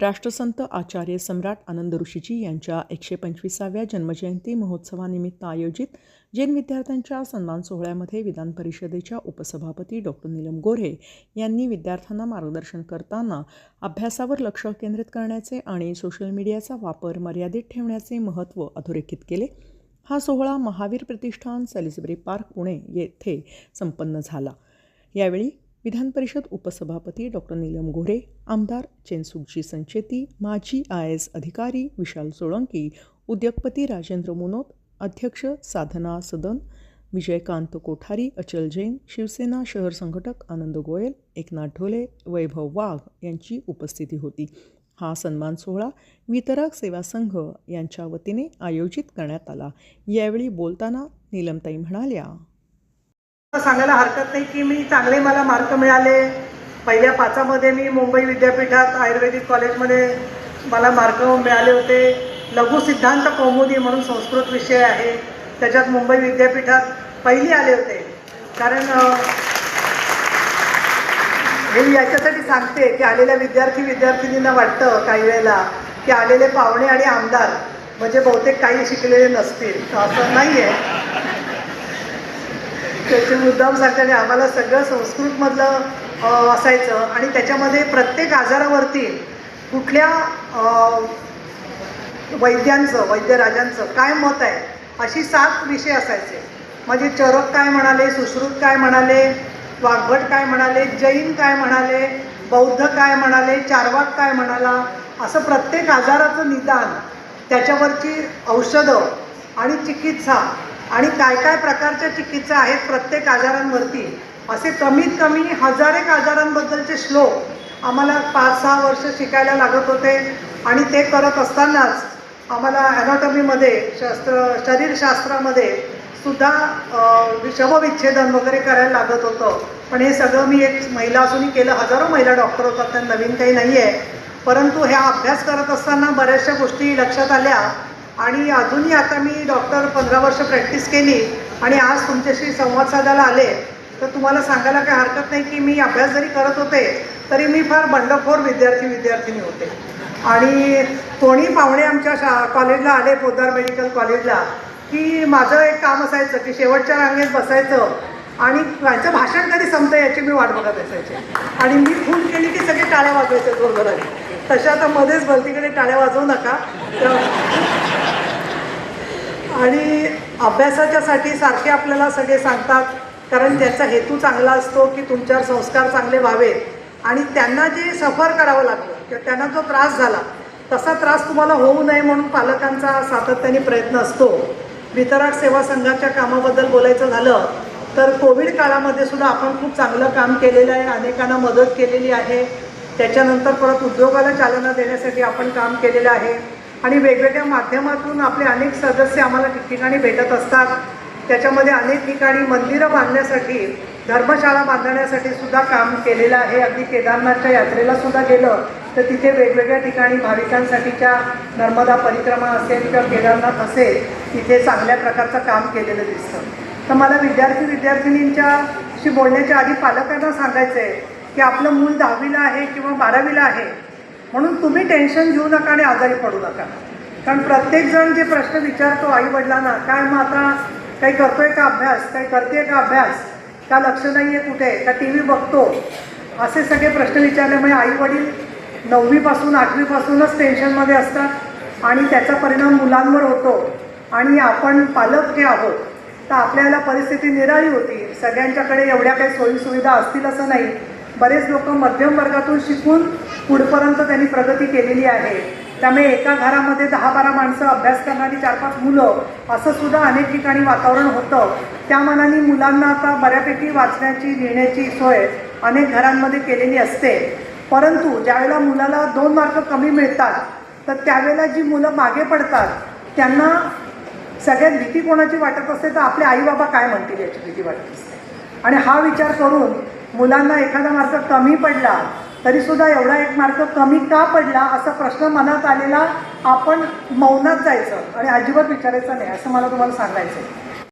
राष्ट्रसंत आचार्य सम्राट आनंद ऋषीजी यांच्या एकशे पंचवीसाव्या जन्मजयंती महोत्सवानिमित्त आयोजित जैन विद्यार्थ्यांच्या सन्मान सोहळ्यामध्ये विधान परिषदेच्या उपसभापती डॉक्टर नीलम गोऱ्हे यांनी विद्यार्थ्यांना मार्गदर्शन करताना अभ्यासावर लक्ष केंद्रित करण्याचे आणि सोशल मीडियाचा वापर मर्यादित ठेवण्याचे महत्त्व अधोरेखित केले. हा सोहळा महावीर प्रतिष्ठान सॅलिसबरी पार्क पुणे येथे संपन्न झाला. यावेळी विधान परिषद उपसभापती डॉक्टर नीलम गोरे आमदार चेनसुखजी संचेती माजी आय एस अधिकारी विशाल सोळंकी उद्योगपती राजेंद्र मुनोत अध्यक्ष साधना सदन विजयकांत कोठारी अचल जैन शिवसेना शहर संघटक आनंद गोयल एकनाथ ढोले वैभव वाघ यांची उपस्थिती होती. हा सन्मान सोहळा वितरक सेवा संघ यांच्या वतीने आयोजित करण्यात आला. यावेळी बोलताना नीलमताई म्हणाल्या सांगायला हरकत नाही की मी चांगले मला मार्क मिळाले. पहिल्या पाचामध्ये मी मुंबई विद्यापीठात आयुर्वेदिक कॉलेजमध्ये मला मार्क मिळाले होते. लघु सिद्धांत कौमुदी म्हणून संस्कृत विषय आहे. त्याच्यात मुंबई विद्यापीठात पहिली आले होते. कारण हे मी याच्यासाठी सांगते की आलेल्या विद्यार्थी विद्यार्थिनींना वाटतं काही वेळेला की आलेले पाहुणे आणि आमदार म्हणजे बहुतेक काही शिकलेले नसतील. असं नाही आहे त्याचे मुद्दाम सांगते आम्हाला सगळं संस्कृतमधलं असायचं. आणि त्याच्यामध्ये प्रत्येक आजारावरती कुठल्या वैद्यांचं वैद्यराजांचं काय मत आहे अशी सात विषय असायचे. म्हणजे चरक काय म्हणाले सुश्रुत काय म्हणाले वाघभट काय म्हणाले जैन काय म्हणाले बौद्ध काय म्हणाले चारवाक काय म्हणाला असं प्रत्येक आजाराचं निदान त्याच्यावरची औषधं आणि चिकित्सा आणि काय काय प्रकारच्या चिकित्सा आहेत प्रत्येक आजारांवरती? असे कमीत कमी हजार एक आजारांबद्दलचे श्लोक आम्हाला पाच सहा वर्ष शिकायला लागत होते. आणि ते करत असतानाच आम्हाला ॲनॉटॉमीमध्ये शस्त्र शरीरशास्त्रामध्ये सुद्धा शवविच्छेदन वगैरे करायला लागत होतं. पण हे सगळं मी एक महिला असूनही केलं. हजारो महिला डॉक्टर होतात. त्या नवीन काही नाही आहे परंतु ह्या अभ्यास करत असताना बऱ्याचशा गोष्टी लक्षात आल्या. आणि अजूनही आता मी डॉक्टर पंधरा वर्ष प्रॅक्टिस केली आणि आज तुमच्याशी संवाद साधायला आले तर तुम्हाला सांगायला काही हरकत नाही की मी अभ्यास जरी करत होते तरी मी फार बंडखोर विद्यार्थी विद्यार्थिनी होते. आणि कोणी पाहुणे आमच्या शा कॉलेजला आले पोदार मेडिकल कॉलेजला की माझं एक काम असायचं की शेवटच्या रांगेत बसायचं आणि त्यांचं भाषण कधी संपतं याची मी वाट बघत असायचे. आणि मी खून केली की सगळे टाळ्या वाजवायचे जोरजोराने. तशा आता मध्येच भलतीकडे टाळ्या वाजवू नका. तर आणि अभ्यासाच्यासाठी सारखे आपल्याला सगळे सांगतात कारण त्याचा हेतू चांगला असतो की तुमच्यावर संस्कार चांगले व्हावेत. आणि त्यांना जे सफर करावं लागलं किंवा त्यांना जो त्रास झाला तसा त्रास तुम्हाला होऊ नये म्हणून पालकांचा सातत्याने प्रयत्न असतो. वितरक सेवा संघाच्या कामाबद्दल बोलायचं झालं तर कोविड काळामध्ये सुद्धा आपण खूप चांगलं काम केलेलं आहे अनेकांना मदत केलेली आहे. त्याच्यानंतर परत उद्योगाला चालना देण्यासाठी आपण काम केलेलं आहे. आणि वेगवेगळ्या माध्यमातून आपले अनेक सदस्य आम्हाला ठिकठिकाणी भेटत असतात. त्याच्यामध्ये अनेक ठिकाणी मंदिरं बांधण्यासाठी धर्मशाळा बांधण्यासाठी सुद्धा काम केलेलं आहे. अगदी केदारनाथच्या यात्रेला सुद्धा गेलं तर तिथे वेगवेगळ्या ठिकाणी भाविकांसाठीच्या नर्मदा परिक्रमा असेल किंवा केदारनाथ असेल तिथे चांगल्या प्रकारचं काम केलेलं दिसतं. तर मला विद्यार्थी विद्यार्थिनींच्याशी बोलण्याच्या आधी पालकांना सांगायचं आहे की आपलं मूल दहावीला आहे किंवा बारावीला आहे म्हणून तुम्ही टेन्शन घेऊ नका आणि आजारी पडू नका. कारण प्रत्येकजण जे प्रश्न विचारतो आई वडिलांना काय मग आता? काही करतोय का अभ्यास? काही करते का अभ्यास? का लक्ष नाही आहे कुठे? का टी व्ही बघतो? असे सगळे प्रश्न विचारल्यामुळे आई वडील नववीपासून आठवीपासूनच टेन्शनमध्ये असतात आणि त्याचा परिणाम मुलांवर होतो आणि आपण पालक हे आहोत. तर आपल्याला परिस्थिती निराळी होती. सगळ्यांच्याकडे एवढ्या काही सोयीसुविधा असतील असं नाही. बरेच लोक मध्यम वर्गातून शिकून पुढपर्यंत त्यांनी प्रगती केलेली आहे. त्यामुळे एका घरामध्ये दहा बारा माणसं अभ्यास करणारी चार पाच मुलं असं सुद्धा अनेक ठिकाणी वातावरण होतं. त्या मनाने मुलांना आता बऱ्यापैकी वाचण्याची लिहिण्याची सोय अनेक घरांमध्ये केलेली असते. परंतु ज्यावेळेला मुलाला दोन मार्क कमी मिळतात तर त्यावेळेला जी मुलं मागे पडतात त्यांना सगळ्यात भीती कोणाची वाटत असते? तर आपले आई बाबा काय म्हणतील याची भीती वाटत असते. आणि हा विचार करून मुलांना एखादा मार्क कमी पडला तरीसुद्धा एवढा एक मार्क कमी का पडला असा प्रश्न मनात आलेला आपण मौनात जायचं आणि अजिबात विचारायचं नाही असं मला तुम्हाला सांगायचं आहे